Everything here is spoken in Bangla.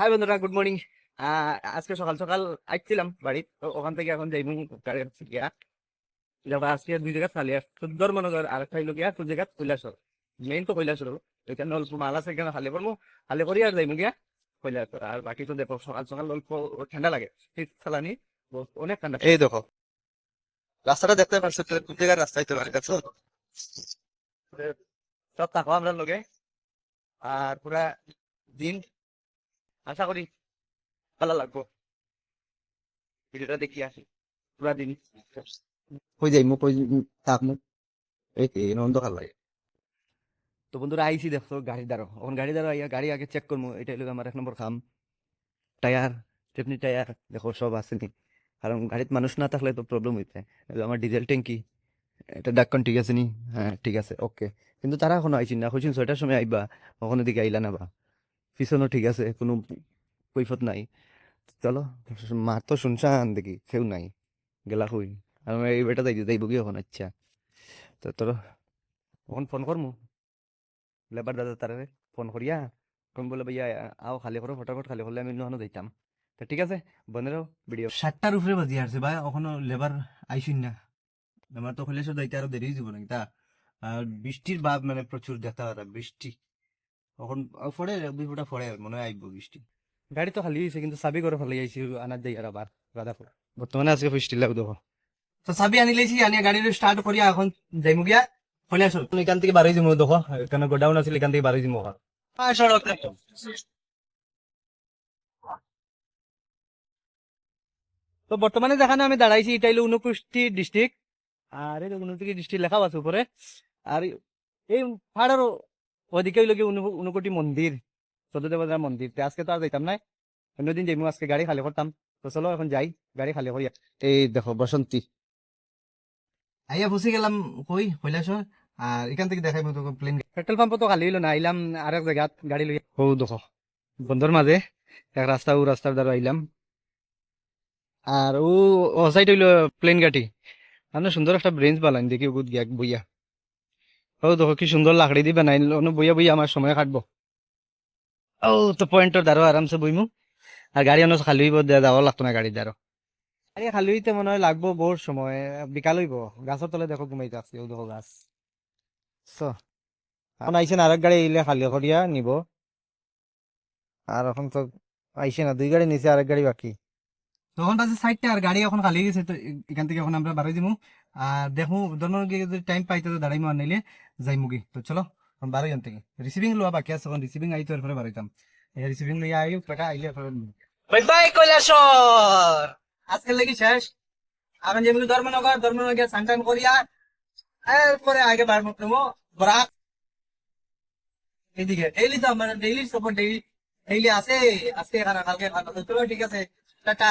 হাই বন্ধুরা গুড মর্নিং আজকে সকাল সকাল আসছিলাম বাড়ি তো ওখান থেকে এখন যাইব গাড়ি গিয়া। যাব আজকে দুই জায়গা চালিয়ে সুন্দর মনে কর আর খাইলো গিয়া তোর জায়গা? কৈলাসর মেইন তো কৈলাসর এখানে অল্প মাল আছে এখানে খালি করব খালি করি আর যাইব গিয়া কৈলাসর আর বাকি তো দেখো সকাল সকাল অল্প ঠান্ডা লাগে শীত চালানি অনেক ঠান্ডা এই দেখো রাস্তাটা দেখতে পারছ তো কোন জায়গার রাস্তায় তো বাড়ি দেখছ সব থাকো আমরা লগে। আর পুরা দিন আশা করি ভালো লাগবো। ভিডিওটা দেখি আসি। পুরা দিন। কই যাইমু কই থাকমু এই তো এই খাল লাগে তো বন্ধুরা আইসি দেখছ গাড়ি দ্বারা এখন গাড়ি দ্বারা আইয়া গাড়ি আগে চেক করব এটা হলো আমার এক নম্বর কাম টায়ার স্টেপনি টায়ার দেখো সব আছে নি। কারণ গাড়িত মানুষ না থাকলে তো প্রবলেম হইতে। আমার ডিজেল ট্যাঙ্কি এটা ডাক্কন ঠিক আছে নি? হ্যাঁ ঠিক আছে ওকে কিন্তু তারা এখনও আইসি না। কইছেন ছয়টার সময় আইবা ওখানে দিকে আইলা না বা। পিছনও ঠিক আছে, কোনো কৈফত নাই। চলো, মার তো শুনছান দেখি, কেউ নাই, গেলা কই? আমার এই বেটা যাই যাইব কি এখন? আচ্ছা। তো তোর এখন ফোন করমু? লেবার দাদা তারে ফোন করিয়া কম বলে, ভাইয়া, আও খালি করো, ফটাফট খালি করলে আমি নহনো যাইতাম। তো ঠিক আছে বন্ধুরাও ভিডিও সাতটার উপরে বাজি আসছে ভাই ওখানে লেবার আইসুন না। আমার তো হলে যাইতে আরও দেরি যাব নাকি তা আর বৃষ্টির ভাব মানে প্রচুর দেখা বৃষ্টি। ফড়ে দুই ফুটা ফড়ে মনে হয় আইব বৃষ্টি। গাড়ি তো খালি হয়েছে কিন্তু চাবি করে ভালো আইছি আনার যাই আর আবার রাধাপুর বর্তমানে আজকে লাগ দেখো। তো চাবি আনি লেছি আনি গাড়ি স্টার্ট করিয়া এখন যাইমু গিয়া ফলে আসল এখান থেকে বাড়ি যাব দেখো এখানে গোডাউন আছিল এখান থেকে বাড়ি যাব তো বর্তমানে যেখানে আমি দাঁড়াইছি এটা হলো ঊনকুষ্টি ডিস্ট্রিক্ট আর এই ঊনকুষ্টি ডিস্ট্রিক্ট লেখাও আছে উপরে। আর এই পাহাড়ের ওদিকে হইল কি ঊনকোটি মন্দির চোদ্দদেবতার মন্দির। তো আজকে তো আর যাইতাম নাই। অন্যদিন যাইমু, আজকে গাড়ি খালি করতাম। তো চলো এখন যাই, গাড়ি খালি করি। এই দেখো, বসন্তী। আইয়া বসে গেলাম কই? কৈলাসর আর এখান থেকে দেখাই মতো প্লেন পেট্রোল পাম্প তো খালি হইল না, আইলাম আর এক জায়গাত গাড়ি লই ও দেখো বন্ধর মাঝে এক রাস্তা ও রাস্তার দ্বারা আইলাম। আর ও সাইড হইল প্লেন গাড়ি আমরা সুন্দর একটা ব্রেঞ্চ বালাইন দেখি ওগুত গিয়া বইয়া ও দেখো কি সুন্দর লাকড়ি দি বানাই অনু বইয়া বইয়া আমার সময় কাটবো। ও তো পয়েন্টর দ্বারা আরামসে বইমু আর গাড়ি অন্য খালি হইব দেয়া যাওয়া লাগতো না গাড়ির দ্বারা গাড়ি খালি হইতে মনে হয় লাগবো বহু সময়। বিকাল হইব। গাছের তলে দেখো ঘুমাইতে আসছে ও দেখো গাছ। So, এখন আইসেন আরেক গাড়ি এলে খালি করিয়া নিব। আর এখন তো আইসে না দুই গাড়ি নিচে আরেক গাড়ি বাকি। তখন বাজে সাইডটা আর গাড়ি এখন খালি গেছে তো এখান থেকে এখন আমরা বাড়ি যাব আর দেখো ধর্মের যদি টাইম পাইতে তো দাঁড়াইমো আর নাইলে যাইমু গি তো চলো এখন বারো জন থেকে। রিসিভিং লোয়া বাকি আছে এখন রিসিভিং আইতো এরপরে বাড়াইতাম এই রিসিভিং লইয়া আই টাকা আইলে এরপরে বাই বাই কৈলাসর! আজকে লাগি শেষ। এখন যেমনি ধর্মনগর ধর্মনগর সান্টান করিয়া এরপরে আগে বার মতো বরাক এইদিকে ডেইলি তো আমার ডেইলি সফর ডেইলি ডেইলি আছে। আজকে খানা কালকে তো ঠিক আছে। টাটা।